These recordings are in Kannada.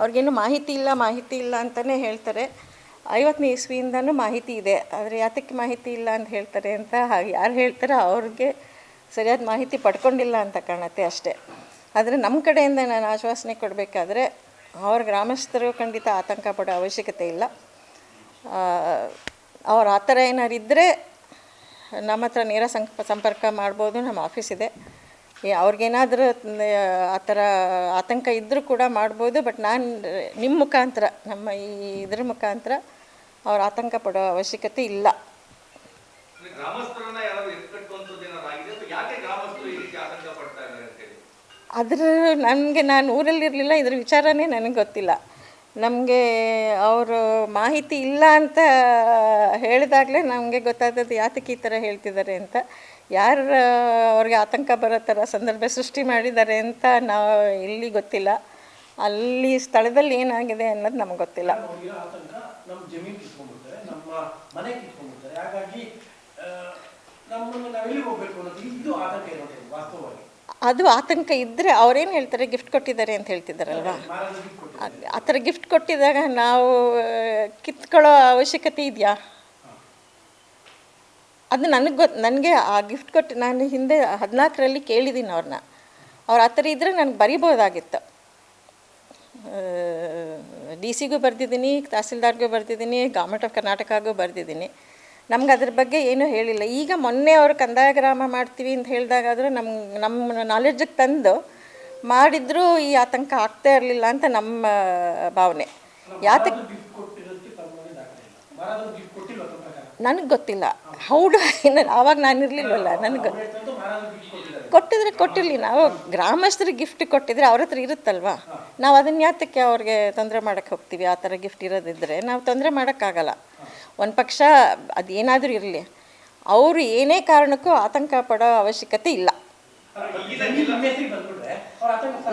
ಅವ್ರಿಗೇನು ಮಾಹಿತಿ ಇಲ್ಲ ಮಾಹಿತಿ ಇಲ್ಲ ಅಂತಲೇ ಹೇಳ್ತಾರೆ. ಐವತ್ತನೇ ಇಸ್ವಿಯಿಂದನೂ ಮಾಹಿತಿ ಇದೆ. ಆದರೆ ಯಾತಕ್ಕೆ ಮಾಹಿತಿ ಇಲ್ಲ ಅಂತ ಹೇಳ್ತಾರೆ ಅಂತ ಹಾಗೆ ಯಾರು ಹೇಳ್ತಾರೋ ಅವ್ರಿಗೆ ಸರಿಯಾದ ಮಾಹಿತಿ ಪಡ್ಕೊಂಡಿಲ್ಲ ಅಂತ ಕಾಣುತ್ತೆ ಅಷ್ಟೇ. ಆದರೆ ನಮ್ಮ ಕಡೆಯಿಂದ ನಾನು ಆಶ್ವಾಸನೆ ಕೊಡಬೇಕಾದ್ರೆ ಅವ್ರ ಗ್ರಾಮಸ್ಥರು ಖಂಡಿತ ಆತಂಕ ಪಡೋ ಅವಶ್ಯಕತೆ ಇಲ್ಲ. ಅವ್ರು ಆ ಥರ ಏನಾರು ಇದ್ದರೆ ನಮ್ಮ ಹತ್ರ ನೇರ ಸಂಪ, ಸಂಪರ್ಕ ಮಾಡ್ಬೋದು, ನಮ್ಮ ಆಫೀಸ್ ಇದೆ. ಅವ್ರಿಗೇನಾದರೂ ಆ ಥರ ಆತಂಕ ಇದ್ದರೂ ಕೂಡ ಮಾಡ್ಬೋದು ಬಟ್ ನಾನು ನಿಮ್ಮ ಮುಖಾಂತರ ನಮ್ಮ ಈ ಇದ್ರ ಮುಖಾಂತರ ಅವ್ರು ಆತಂಕ ಪಡೋ ಅವಶ್ಯಕತೆ ಇಲ್ಲ. ಆದರೂ ಅದ್ರ ನನಗೆ ನಾನು ಊರಲ್ಲಿರಲಿಲ್ಲ ಇದ್ರ ವಿಚಾರನೇ ನನಗೆ ಗೊತ್ತಿಲ್ಲ. ನಮಗೆ ಅವರು ಮಾಹಿತಿ ಇಲ್ಲ ಅಂತ ಹೇಳಿದಾಗಲೇ ನಮಗೆ ಗೊತ್ತಾದದ್ದು ಯಾತಕ್ಕೆ ಈ ಥರ ಹೇಳ್ತಿದ್ದಾರೆ ಅಂತ. ಯಾರು ಅವ್ರಿಗೆ ಆತಂಕ ಬರೋ ಥರ ಸಂದರ್ಭ ಸೃಷ್ಟಿ ಮಾಡಿದ್ದಾರೆ ಅಂತ ನಾವು ಇಲ್ಲಿ ಗೊತ್ತಿಲ್ಲ. ಅಲ್ಲಿ ಸ್ಥಳದಲ್ಲಿ ಏನಾಗಿದೆ ಅನ್ನೋದು ನಮಗೆ ಗೊತ್ತಿಲ್ಲ. ನಮ್ಮನ್ನು ನಾವೆಲ್ಲಿಗೆ ಹೋಗ್ಬೇಕು ಅನ್ನೋದು ಇದು ಆತಂಕ ವಾಸ್ತವವಾಗಿ. ಅದು ಆತಂಕ ಇದ್ದರೆ ಅವ್ರೇನು ಹೇಳ್ತಾರೆ? ಗಿಫ್ಟ್ ಕೊಟ್ಟಿದ್ದಾರೆ ಅಂತ ಹೇಳ್ತಿದ್ದಾರಲ್ವಾ? ಆ ಥರ ಗಿಫ್ಟ್ ಕೊಟ್ಟಿದ್ದಾಗ ನಾವು ಕಿತ್ಕೊಳ್ಳೋ ಅವಶ್ಯಕತೆ ಇದೆಯಾ? ಅದು ನನಗೆ ಗೊತ್ತು ನನಗೆ ಆ ಗಿಫ್ಟ್ ಕೊಟ್ಟು, ನಾನು ಹಿಂದೆ ಹದಿನಾಲ್ಕರಲ್ಲಿ ಕೇಳಿದ್ದೀನಿ ಅವ್ರನ್ನ ಅವ್ರು ಆ ಥರ ಇದ್ದರೆ ನನಗೆ ಬರಿಬೋದಾಗಿತ್ತು ಡಿ ಸಿಗೂ ಬರೆದಿದ್ದೀನಿ, ತಹಸೀಲ್ದಾರ್ಗೂ ಬರೆದಿದ್ದೀನಿ, ಗೌರ್ಮೆಂಟ್ ಆಫ್ ಕರ್ನಾಟಕಗೂ ಬರೆದಿದ್ದೀನಿ. ನಮ್ಗೆ ಅದ್ರ ಬಗ್ಗೆ ಏನೂ ಹೇಳಿಲ್ಲ. ಈಗ ಮೊನ್ನೆ ಅವರು ಕಂದಾಯ ಗ್ರಾಮ ಮಾಡ್ತೀವಿ ಅಂತ ಹೇಳಿದಾಗಾದರೂ ನಮ್ಮ ನಮ್ಮ ನಾಲೆಡ್ಜಿಗೆ ತಂದು ಮಾಡಿದರೂ ಈ ಆತಂಕ ಆಗ್ತಾ ಇರಲಿಲ್ಲ ಅಂತ ನಮ್ಮ ಭಾವನೆ. ಯಾತಕ್ಕೆ ನನಗೆ ಗೊತ್ತಿಲ್ಲ. ಹೌದು ಆವಾಗ ನಾನು ಇರಲಿಲ್ಲವಲ್ಲ ನನಗೆ ಕೊಟ್ಟಿದ್ರೆ ಕೊಟ್ಟಿರಲಿ. ನಾವು ಗ್ರಾಮಸ್ಥರಿಗೆ ಗಿಫ್ಟ್ ಕೊಟ್ಟಿದ್ರೆ ಅವ್ರ ಹತ್ರ ಇರುತ್ತಲ್ವಾ? ನಾವು ಅದನ್ನ ಯಾತಕ್ಕೆ ಅವ್ರಿಗೆ ತೊಂದರೆ ಮಾಡೋಕ್ಕೆ ಹೋಗ್ತೀವಿ? ಆ ಥರ ಗಿಫ್ಟ್ ಇರೋದಿದ್ದರೆ ನಾವು ತೊಂದರೆ ಮಾಡೋಕ್ಕಾಗಲ್ಲ ಒಂದು ಪಕ್ಷ ಅದೇನಾದರೂ ಇರಲಿ. ಅವರು ಏನೇ ಕಾರಣಕ್ಕೂ ಆತಂಕ ಪಡೋ ಅವಶ್ಯಕತೆ ಇಲ್ಲ.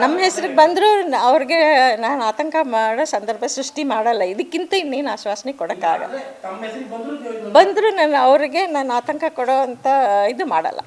ನಮ್ಮ ಹೆಸ್ರಿಗೆ ಬಂದರೂ ಅವ್ರಿಗೆ ನಾನು ಆತಂಕ ಮಾಡೋ ಸಂದರ್ಭ ಸೃಷ್ಟಿ ಮಾಡಲ್ಲ. ಇದಕ್ಕಿಂತ ಇನ್ನೇನು ಆಶ್ವಾಸನೆ ಕೊಡೋಕ್ಕಾಗಲ್ಲ ಬಂದರೂ ನಾನು ಅವ್ರಿಗೆ ನಾನು ಆತಂಕ ಕೊಡೋ ಅಂತ ಇದು ಮಾಡಲ್ಲ.